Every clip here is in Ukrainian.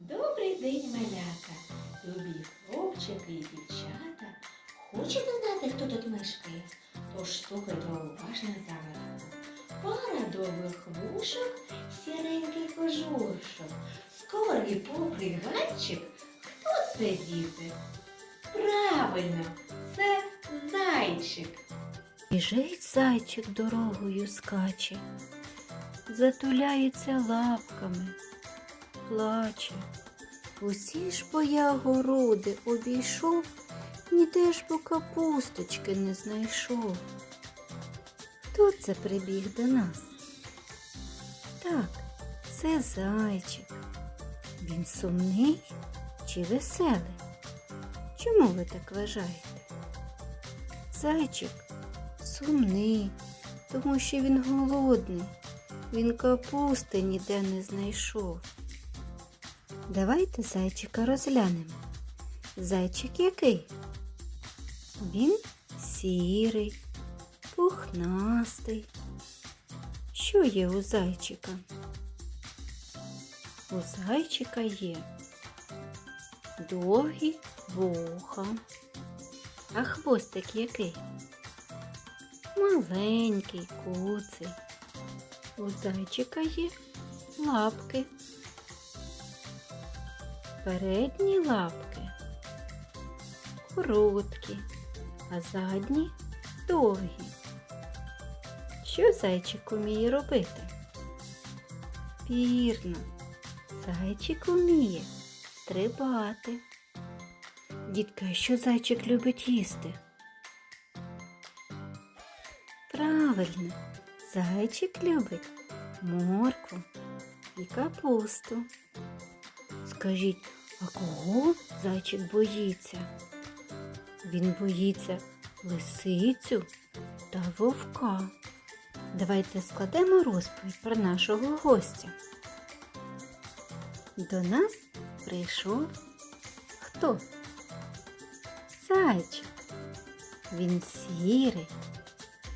Добрий день, малята, любі хлопчики і дівчата. Хочете знати, хто тут мешкає? Тож слухайте уважно загадку. Пара довгих вушок, сіренький кожушок. Скорий попри гальчик. Хто це діти? Правильно, це зайчик. Біжить зайчик дорогою скаче, затуляється лапками, плаче. Усі ж бо я городи обійшов, ніде ж бо капусточки не знайшов. Хто це прибіг до нас? Так, це зайчик. Він сумний чи веселий? Чому ви так вважаєте? Зайчик сумний, тому що він голодний. Він капусти ніде не знайшов. Давайте зайчика розглянемо. Зайчик який? Він сірий, пухнастий. Що є у зайчика? У зайчика є довгі вуха. А хвостик який? Маленький, куций. У зайчика є лапки. Передні лапки короткі, а задні довгі. Що зайчик уміє робити? Вірно, зайчик уміє стрибати. Дітка, що зайчик любить їсти? Правильно, зайчик любить моркву і капусту. Скажіть, а кого зайчик боїться? Він боїться лисицю та вовка. Давайте складемо розповідь про нашого гостя. До нас прийшов хто? Зайчик. Він сірий,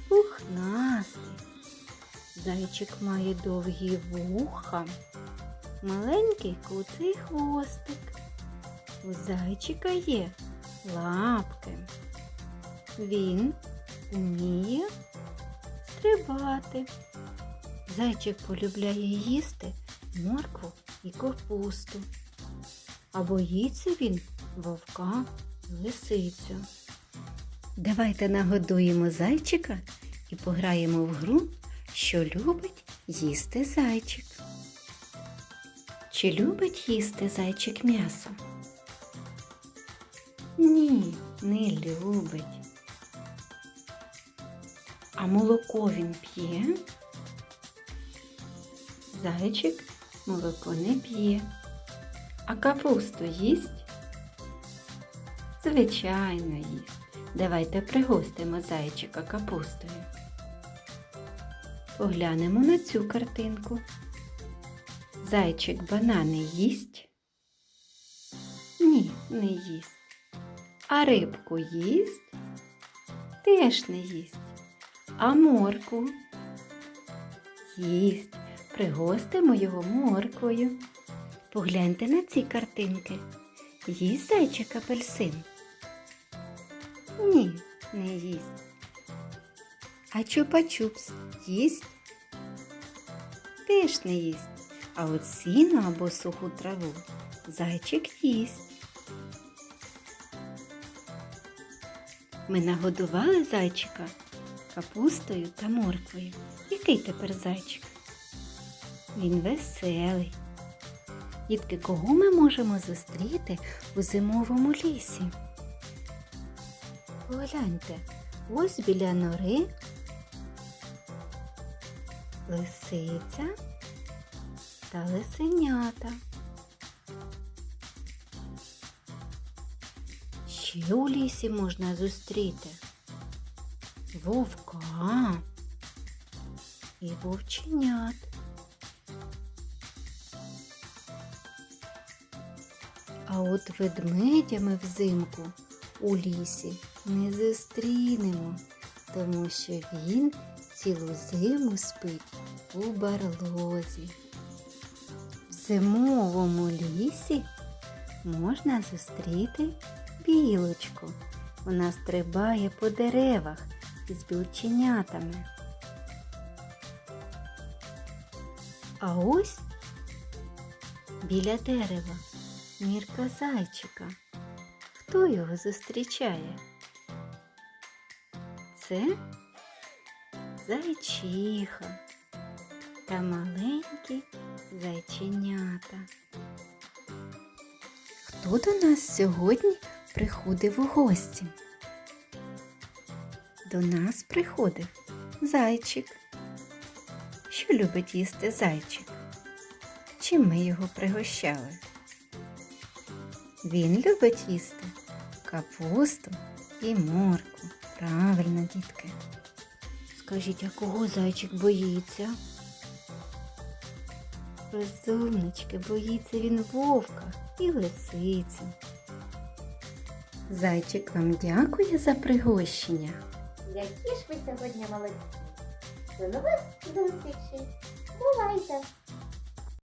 пухнастий. Зайчик має довгі вуха, маленький куций хвостик. У зайчика є лапки. Він вміє стрибати. Зайчик полюбляє їсти моркву і капусту. А боїться він вовка лисицю. Давайте нагодуємо зайчика і пограємо в гру, що любить їсти зайчик. Чи любить їсти зайчик м'ясо? Ні, не любить. А молоко він п'є? Зайчик молоко не п'є. А капусту їсть? Звичайно, їсть. Давайте пригостимо зайчика капустою. Поглянемо на цю картинку. Зайчик банани їсть? Ні, не їсть. А рибку їсть? Теж не їсть. А моркву? Їсть. Пригостимо його морквою. Погляньте на ці картинки. Їсть зайчик апельсин? Ні, не їсть. А чупа-чупс їсть? Теж не їсть. А от сіно або суху траву зайчик їсть. Ми нагодували зайчика капустою та морквою. Який тепер зайчик? Він веселий. Дітки, кого ми можемо зустріти у зимовому лісі? Погляньте, ось біля нори лисиця та лисенята. Ще у лісі можна зустріти вовка і вовченят. А от ведмедями взимку у лісі не зустрінемо, тому що він цілу зиму спить у барлозі. Зимовому лісі можна зустріти білочку. Вона стрибає по деревах із білченятами. А ось біля дерева мірка зайчика. Хто його зустрічає? Це зайчиха та маленькі зайченята. Хто до нас сьогодні приходив у гості? До нас приходив зайчик. Що любить їсти зайчик? Чим ми його пригощали? Він любить їсти капусту і моркву. Правильно, дітки. Скажіть, а кого зайчик боїться? Розумнички, боїться він вовка і лисицю. Зайчик вам дякує за пригощення. Які ж ви сьогодні молодці. До нових зустрічей. Бувайте!